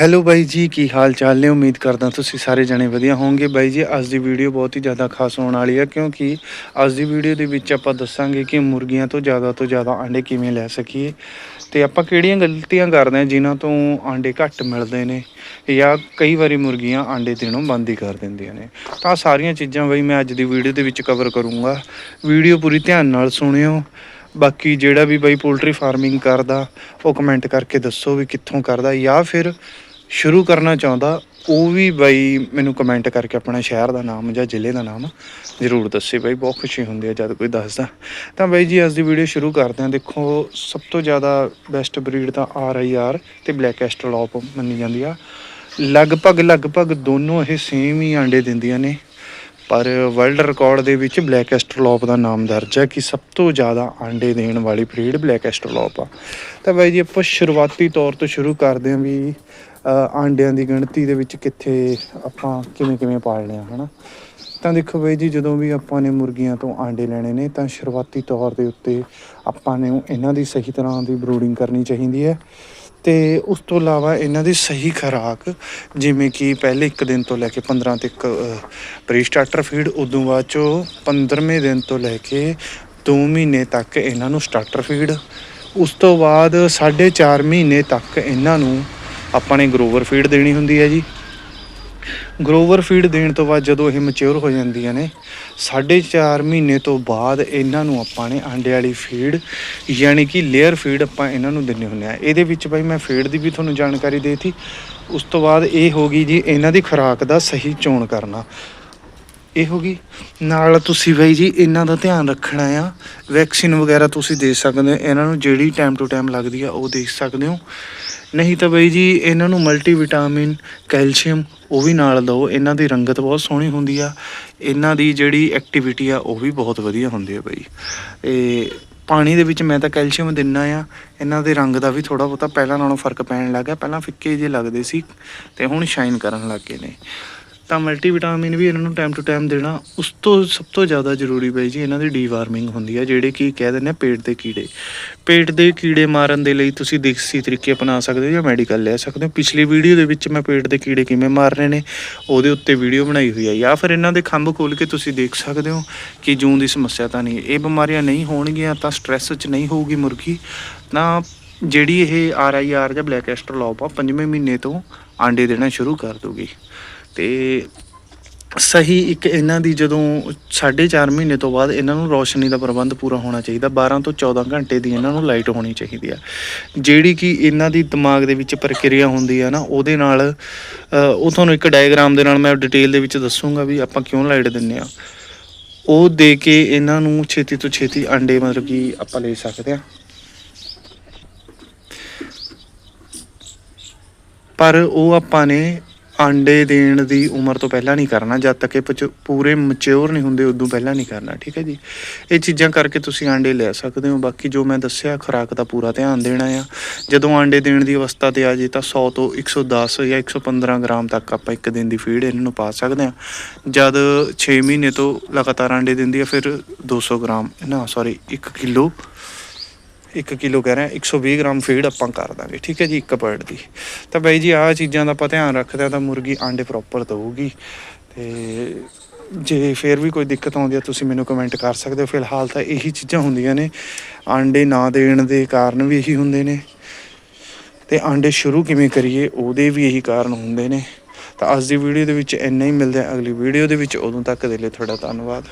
Hello ਬਾਈ ਜੀ, ਕੀ ਹਾਲ ਚਾਲ ਨੇ? ਉਮੀਦ ਕਰਦਾ ਤੁਸੀਂ ਸਾਰੇ ਜਣੇ ਵਧੀਆ ਹੋਵੋਗੇ। ਬਾਈ ਜੀ, ਅੱਜ ਦੀ ਵੀਡੀਓ ਬਹੁਤ ਹੀ ਜ਼ਿਆਦਾ ਖਾਸ ਹੋਣ ਵਾਲੀ ਹੈ, ਕਿਉਂਕਿ ਅੱਜ ਦੀ ਵੀਡੀਓ ਦੇ ਵਿੱਚ ਆਪਾਂ ਦੱਸਾਂਗੇ ਕਿ ਮੁਰਗੀਆਂ ਤੋਂ ਜ਼ਿਆਦਾ ਤੋਂ ਜ਼ਿਆਦਾ ਆਂਡੇ ਕਿਵੇਂ ਲੈ ਸਕੀਏ ਤੇ ਆਪਾਂ ਕਿਹੜੀਆਂ ਗਲਤੀਆਂ ਕਰਦੇ ਹਾਂ ਜਿਨ੍ਹਾਂ ਤੋਂ ਆਂਡੇ ਘੱਟ ਮਿਲਦੇ ਨੇ ਜਾਂ ਕਈ ਵਾਰੀ ਮੁਰਗੀਆਂ ਆਂਡੇ ਦੇਣੋਂ ਬੰਦ ਹੀ ਕਰ ਦਿੰਦੀਆਂ ਨੇ। ਤਾਂ ਆਹ ਸਾਰੀਆਂ ਚੀਜ਼ਾਂ ਬਈ ਮੈਂ ਅੱਜ ਦੀ ਵੀਡੀਓ ਦੇ ਵਿੱਚ ਕਵਰ ਕਰੂੰਗਾ। ਵੀਡੀਓ ਪੂਰੀ ਧਿਆਨ ਨਾਲ ਸੁਣਿਓ। ਬਾਕੀ ਜਿਹੜਾ ਵੀ ਬਾਈ ਪੋਲਟਰੀ ਫਾਰਮਿੰਗ ਕਰਦਾ, ਉਹ ਕਮੈਂਟ ਕਰਕੇ ਦੱਸੋ ਵੀ ਕਿੱਥੋਂ ਕਰਦਾ ਜਾਂ ਫਿਰ ਸ਼ੁਰੂ ਕਰਨਾ ਚਾਹੁੰਦਾ, ਉਹ ਵੀ ਬਾਈ ਮੈਨੂੰ ਕਮੈਂਟ ਕਰਕੇ ਆਪਣਾ ਸ਼ਹਿਰ ਦਾ ਨਾਮ ਜਾਂ ਜ਼ਿਲ੍ਹੇ ਦਾ ਨਾਮ ਜ਼ਰੂਰ ਦੱਸੇ ਬਾਈ, ਬਹੁਤ ਖੁਸ਼ੀ ਹੁੰਦੀ ਹੈ ਜਦ ਕੋਈ ਦੱਸਦਾ। ਤਾਂ ਬਾਈ ਜੀ, ਅੱਜ ਦੀ ਵੀਡੀਓ ਸ਼ੁਰੂ ਕਰਦੇ ਹਾਂ। ਦੇਖੋ, ਸਭ ਤੋਂ ਜ਼ਿਆਦਾ ਬੈਸਟ ਬਰੀਡ ਤਾਂ ਆਰ ਆਈ ਆਰ ਤੇ ਬਲੈਕ ਐਸਟਰਲੋਪ ਮੰਨੀ ਜਾਂਦੀ ਆ। ਲਗਭਗ ਲਗਭਗ ਦੋਨੋਂ ਇਹ ਸੇਮ ਹੀ ਆਂਡੇ ਦਿੰਦੀਆਂ ਨੇ। ਪਰ ਵਰਲਡ ਰਿਕਾਰਡ ਦੇ ਵਿੱਚ ਬਲੈਕ ਐਸਟਰਲੋਪ ਦਾ ਨਾਮ ਦਰਜ ਹੈ ਕਿ ਸਭ ਤੋਂ ਜ਼ਿਆਦਾ ਆਂਡੇ ਦੇਣ ਵਾਲੀ ਬਰੀਡ ਬਲੈਕ ਐਸਟਰਲੋਪ ਆ। ਤਾਂ ਬਾਈ ਜੀ, ਆਪਾਂ ਸ਼ੁਰੂਆਤੀ ਤੌਰ ਤੋਂ ਸ਼ੁਰੂ ਕਰਦੇ ਹਾਂ ਵੀ ਆਂਡਿਆਂ ਦੀ ਗਿਣਤੀ ਦੇ ਵਿੱਚ ਕਿੱਥੇ ਆਪਾਂ ਕਿਵੇਂ ਕਿਵੇਂ ਪਾਲਣੇ ਆ, ਹਨਾ? ਤਾਂ ਦੇਖੋ ਬਾਈ ਜੀ, ਜਦੋਂ ਵੀ ਆਪਾਂ ਨੇ ਮੁਰਗੀਆਂ ਤੋਂ ਆਂਡੇ ਲੈਣੇ ਨੇ, ਤਾਂ ਸ਼ੁਰੂਆਤੀ ਤੌਰ ਦੇ ਉੱਤੇ ਆਪਾਂ ਨੇ ਇਹਨਾਂ ਦੀ ਸਹੀ ਤਰ੍ਹਾਂ ਦੀ ਬਰੂਡਿੰਗ ਕਰਨੀ ਚਾਹੀਦੀ ਹੈ। ਤੇ ਉਸ ਤੋਂ ਇਲਾਵਾ ਇਹਨਾਂ ਦੀ ਸਹੀ ਖੁਰਾਕ, ਜਿਵੇਂ ਕਿ ਪਹਿਲੇ ਇੱਕ ਦਿਨ ਤੋਂ ਲੈ ਕੇ 15 ਤੱਕ ਪ੍ਰੀ ਸਟਾਰਟਰ ਫੀਡ ਉਦੋਂ ਬਾਅਦ ਚੋਂ 15ਵੇਂ ਦਿਨ ਤੋਂ ਲੈ ਕੇ 2 ਮਹੀਨੇ ਤੱਕ ਇਹਨਾਂ ਨੂੰ ਸਟਾਰਟਰ ਫੀਡ ਉਸ ਤੋਂ ਬਾਅਦ 4.5 ਮਹੀਨੇ ਤੱਕ ਇਹਨਾਂ ਨੂੰ ਆਪਾਂ ਨੇ ਗਰੋਵਰ ਫੀਡ ਦੇਣੀ ਹੁੰਦੀ ਹੈ ਜੀ। ਗਰੋਵਰ ਫੀਡ ਦੇਣ ਤੋਂ ਬਾਅਦ ਜਦੋਂ ਇਹ ਮੈਚੁਰ ਹੋ ਜਾਂਦੀਆਂ ਨੇ 4.5 ਮਹੀਨੇ ਤੋਂ ਬਾਅਦ ਇਹਨਾਂ ਨੂੰ ਆਪਾਂ ਨੇ ਆਂਡੇ ਵਾਲੀ ਫੀਡ ਯਾਨੀ ਕਿ ਲੇਅਰ ਫੀਡ ਆਪਾਂ ਇਹਨਾਂ ਨੂੰ ਦਿੰਨੇ ਹੁੰਦੇ ਆ। ਇਹਦੇ ਵਿੱਚ ਬਾਈ ਮੈਂ ਫੀਡ ਦੀ ਵੀ ਤੁਹਾਨੂੰ ਜਾਣਕਾਰੀ ਦੇਤੀ। ਉਸ ਤੋਂ ਬਾਅਦ ਇਹ ਹੋ ਗਈ ਜੀ ਇਹਨਾਂ ਦੀ ਖੁਰਾਕ ਦਾ ਸਹੀ ਚੋਣ ਕਰਨਾ। ਇਹ ਹੋ ਗਈ ਨਾਲ ਤੁਸੀਂ ਬਾਈ ਜੀ, ਇਹਨਾਂ ਦਾ ਧਿਆਨ ਰੱਖਣਾ ਆ। ਵੈਕਸੀਨ ਵਗੈਰਾ ਤੁਸੀਂ ਦੇ ਸਕਦੇ ਹੋ। ਇਹਨਾਂ ਨੂੰ ਜਿਹੜੀ ਟਾਈਮ ਟੂ ਟਾਈਮ ਲੱਗਦੀ ਆ, ਉਹ ਦੇ ਸਕਦੇ ਹੋ। ਨਹੀਂ ਤਾਂ ਬਈ ਜੀ, ਇਹਨਾਂ ਨੂੰ ਮਲਟੀਵਿਟਾਮਿਨ ਕੈਲਸ਼ੀਅਮ ਉਹ ਵੀ ਨਾਲ ਦਿਓ। ਇਹਨਾਂ ਦੀ ਰੰਗਤ ਬਹੁਤ ਸੋਹਣੀ ਹੁੰਦੀ ਆ। ਇਹਨਾਂ ਦੀ ਜਿਹੜੀ ਐਕਟੀਵਿਟੀ ਆ, ਉਹ ਵੀ ਬਹੁਤ ਵਧੀਆ ਹੁੰਦੀ ਆ ਬਈ। ਇਹ ਪਾਣੀ ਦੇ ਵਿੱਚ ਮੈਂ ਤਾਂ ਕੈਲਸ਼ੀਅਮ ਦਿੰਨਾ ਆ। ਇਹਨਾਂ ਦੇ ਰੰਗ ਦਾ ਵੀ ਥੋੜਾ ਬਹੁਤਾ ਪਹਿਲਾਂ ਨਾਲੋਂ ਫ਼ਰਕ ਪੈਣ ਲੱਗ ਗਿਆ। ਪਹਿਲਾਂ ਫਿੱਕੇ ਜਿਹੇ ਲੱਗਦੇ ਸੀ ਤੇ ਹੁਣ ਸ਼ਾਈਨ ਕਰਨ ਲੱਗ ਗਏ ਨੇ। ਤਾਂ ਮਲਟੀਵਿਟਾਮਿਨ ਵੀ ਇਹਨਾਂ ਨੂੰ ਟਾਈਮ ਟੂ ਟਾਈਮ ਦੇਣਾ ਉਸ ਤੋਂ ਸਭ ਤੋਂ ਜ਼ਿਆਦਾ ਜ਼ਰੂਰੀ ਬਈ ਜੀ ਇਹਨਾਂ ਦੀ ਡੀਵਾਰਮਿੰਗ ਹੁੰਦੀ ਹੈ ਜਿਹੜੇ ਕੀ ਕਹਿ ਦਿੰਦੇ ਆ ਪੇਟ ਦੇ ਕੀੜੇ। ਪੇਟ ਦੇ ਕੀੜੇ ਮਾਰਨ ਦੇ ਲਈ ਤੁਸੀਂ ਦੇਸੀ ਤਰੀਕੇ ਅਪਣਾ ਸਕਦੇ ਹੋ ਜਾਂ ਮੈਡੀਕਲ ਲੈ ਸਕਦੇ ਹੋ। ਪਿਛਲੀ ਵੀਡੀਓ ਦੇ ਵਿੱਚ ਮੈਂ ਪੇਟ ਦੇ ਕੀੜੇ ਕਿਵੇਂ ਮਾਰਨੇ ਨੇ, ਉਹਦੇ ਉੱਤੇ ਵੀਡੀਓ ਬਣਾਈ ਹੋਈ ਹੈ ਜਾਂ ਫਿਰ ਇਹਨਾਂ ਦੇ ਖੰਭ ਖੋਲ ਕੇ ਤੁਸੀਂ ਦੇਖ ਸਕਦੇ ਹੋ ਕਿ ਜੂੰ ਦੀ ਸਮੱਸਿਆ ਤਾਂ ਨਹੀਂ, ਇਹ ਬਿਮਾਰੀਆਂ ਨਹੀਂ ਹੋਣਗੀਆਂ ਤਾਂ ਸਟ੍ਰੈਸ 'ਚ ਨਹੀਂ ਹੋਊਗੀ ਮੁਰਗੀ। ਤਾਂ ਜਿਹੜੀ ਇਹ ਆਰ ਆਈ ਆਰ ਜਾਂ ਬਲੈਕ ਐਸਟਰ ਐਸਟਰਲੋਪ ਆ ਪੰਜਵੇਂ ਮਹੀਨੇ ਤੋਂ ਆਂਡੇ ਦੇਣਾ ਸ਼ੁਰੂ ਕਰ ਦੂਗੀ ਤੇ ਸਹੀ ਇੱਕ ਇਹਨਾਂ ਦੀ ਜਦੋਂ 4.5 ਮਹੀਨੇ ਤੋਂ ਬਾਅਦ ਇਹਨਾਂ ਨੂੰ ਰੋਸ਼ਨੀ ਦਾ ਪ੍ਰਬੰਧ ਪੂਰਾ ਹੋਣਾ ਚਾਹੀਦਾ 12 ਤੋਂ 14 ਘੰਟੇ ਦੀ ਇਹਨਾਂ ਨੂੰ ਲਾਈਟ ਹੋਣੀ ਚਾਹੀਦੀ ਆ। ਜਿਹੜੀ ਕਿ ਇਹਨਾਂ ਦੀ ਦਿਮਾਗ ਦੇ ਵਿੱਚ ਪ੍ਰਕਿਰਿਆ ਹੁੰਦੀ ਆ ਨਾ, ਉਹਦੇ ਨਾਲ ਉਹ ਤੁਹਾਨੂੰ ਇੱਕ ਡਾਇਗਰਾਮ ਦੇ ਨਾਲ ਮੈਂ ਡਿਟੇਲ ਦੇ ਵਿੱਚ ਦੱਸੂਗਾ ਵੀ ਆਪਾਂ ਕਿਉਂ ਲਾਈਟ ਦਿੰਨੇ ਆ। ਉਹ ਦੇ ਕੇ ਇਹਨਾਂ ਨੂੰ ਛੇਤੀ ਤੋਂ ਛੇਤੀ ਅੰਡੇ ਮਤਲਬ ਕਿ ਆਪਾਂ ਲੈ ਸਕਦੇ ਆ। ਪਰ ਉਹ ਆਪਾਂ ਨੇ ਆਂਡੇ ਦੇਣ ਦੀ ਉਮਰ ਤੋਂ ਪਹਿਲਾਂ ਨਹੀਂ ਕਰਨਾ, ਜਦ ਤੱਕ ਇਹ ਪਚ- ਪੂਰੇ ਮੈਚੁਰ ਨਹੀਂ ਹੁੰਦੇ, ਉਦੋਂ ਪਹਿਲਾਂ ਨਹੀਂ ਕਰਨਾ, ਠੀਕ ਹੈ ਜੀ? ਇਹ ਚੀਜ਼ਾਂ ਕਰਕੇ ਤੁਸੀਂ ਆਂਡੇ ਲੈ ਸਕਦੇ ਹੋ। ਬਾਕੀ ਜੋ ਮੈਂ ਦੱਸਿਆ, ਖੁਰਾਕ ਦਾ ਪੂਰਾ ਧਿਆਨ ਦੇਣਾ ਆ। ਜਦੋਂ ਆਂਡੇ ਦੇਣ ਦੀ ਅਵਸਥਾ ਤੇ ਆ ਜੇ, ਤਾਂ 100 ਤੋਂ 110 ਜਾਂ 115 ਗ੍ਰਾਮ ਤੱਕ ਆਪਾਂ ਇੱਕ ਦਿਨ ਦੀ ਫੀਡ ਇਹਨਾਂ ਨੂੰ ਪਾ ਸਕਦੇ ਹਾਂ। ਜਦ 6 ਮਹੀਨੇ ਤੋਂ ਲਗਾਤਾਰ ਆਂਡੇ ਦਿੰਦੀ ਆ, ਫਿਰ 200 ਗ੍ਰਾਮ, ਨਾ ਸੌਰੀ 1 ਕਿਲੋ 1 ਕਿਲੋ ਕਹਿ ਰਿਹਾ 120 ਗ੍ਰਾਮ ਫੀਡ ਆਪਾਂ ਕਰ ਦਾਂਗੇ, ਠੀਕ ਹੈ ਜੀ, ਇੱਕ ਬਰਡ ਦੀ। ਤਾਂ ਬਾਈ ਜੀ, ਆਹ ਚੀਜ਼ਾਂ ਦਾ ਆਪਾਂ ਧਿਆਨ ਰੱਖਦੇ ਹਾਂ ਤਾਂ ਮੁਰਗੀ ਆਂਡੇ ਪ੍ਰੋਪਰ ਦਊਗੀ। ਤੇ ਜੇ ਫੇਰ ਵੀ ਕੋਈ ਦਿੱਕਤ ਆਉਂਦੀ ਆ ਤੁਸੀਂ ਮੈਨੂੰ ਕਮੈਂਟ ਕਰ ਸਕਦੇ ਹੋ। ਫਿਲਹਾਲ ਤਾਂ ਇਹੀ ਚੀਜ਼ਾਂ ਹੁੰਦੀਆਂ ਨੇ। ਆਂਡੇ ਨਾ ਦੇਣ ਦੇ ਕਾਰਨ ਵੀ ਇਹੀ ਹੁੰਦੇ ਨੇ। ਤੇ ਆਂਡੇ ਸ਼ੁਰੂ ਕਿਵੇਂ ਕਰੀਏ, ਉਹਦੇ ਵੀ ਇਹੀ ਕਾਰਨ ਹੁੰਦੇ ਨੇ। ਤਾਂ ਅੱਜ ਦੀ ਵੀਡੀਓ ਦੇ ਵਿੱਚ ਇੰਨਾ ਹੀ, ਮਿਲਦਾ ਅਗਲੀ ਵੀਡੀਓ ਦੇ ਵਿੱਚ। ਉਦੋਂ ਤੱਕ ਦੇ ਲਈ ਤੁਹਾਡਾ ਧੰਨਵਾਦ।